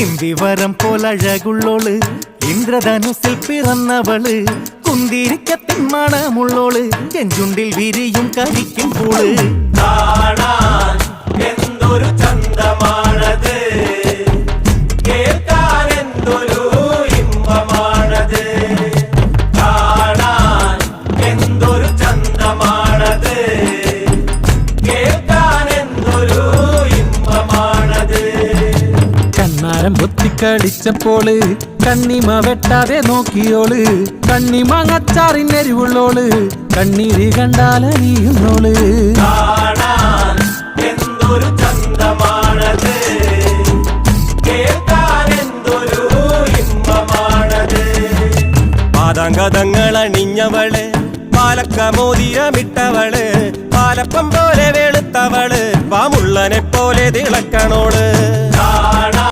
ഇന്ദിവരം പോലഴകുള്ളോൾ ഇന്ദ്രധനുസിൽ പിറന്നവൾ കുന്തിരിക്കത്തിൻ മണമുള്ളോൾ ചെഞ്ചുണ്ടിൽ വിരിയും കരിക്കും പൂൾ. കാണാൻ എന്തൊരു ചന്തമാണത്? എന്തൊരു ഇമ്പമാണത്? കണ്ണാരം പൊത്തിക്കളിച്ചപ്പോൾ കണ്ണിമ വെട്ടാതെ നോക്കിയോൾ. കണ്ണിമാങ്ങച്ചാറിനെരിവുള്ളോൾ കണ്ണീര് കണ്ടാലറിയുന്നോൾ എന്തൊരു ചന്തമാണത്. കേൾക്കാൻ എന്തൊരു ഇമ്പമാണത്. പാദാങ്കതങ്ങൾ അണിഞ്ഞവൾ. പാലക്ക മോതിരമിട്ടവൾ പാലപ്പം പോലെ വെളുത്തവൾ. പാമുള്ളനെ പോലെ തിളക്കണോൾ.